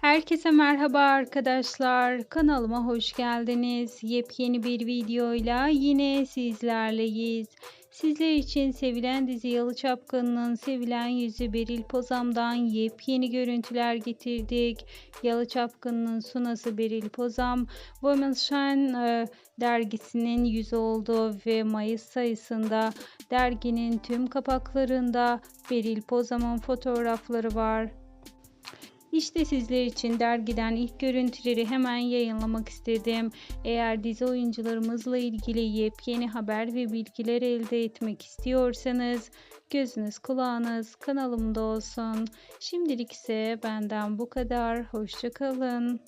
Herkese merhaba arkadaşlar. Kanalıma hoş geldiniz. Yepyeni bir videoyla yine sizlerleyiz. Sizler için sevilen dizi Yalı Çapkın'ın sevilen yüzü Beril Pozam'dan yepyeni görüntüler getirdik. Yalı Çapkın'ın sunası Beril Pozam, Women's Shine e, dergisinin yüzü oldu ve Mayıs sayısında derginin tüm kapaklarında Beril Pozam'ın fotoğrafları var. İşte sizler için dergiden ilk görüntüleri hemen yayınlamak istedim. Eğer dizi oyuncularımızla ilgili yepyeni haber ve bilgiler elde etmek istiyorsanız gözünüz kulağınız kanalımda olsun. Şimdilik ise benden bu kadar. Hoşçakalın.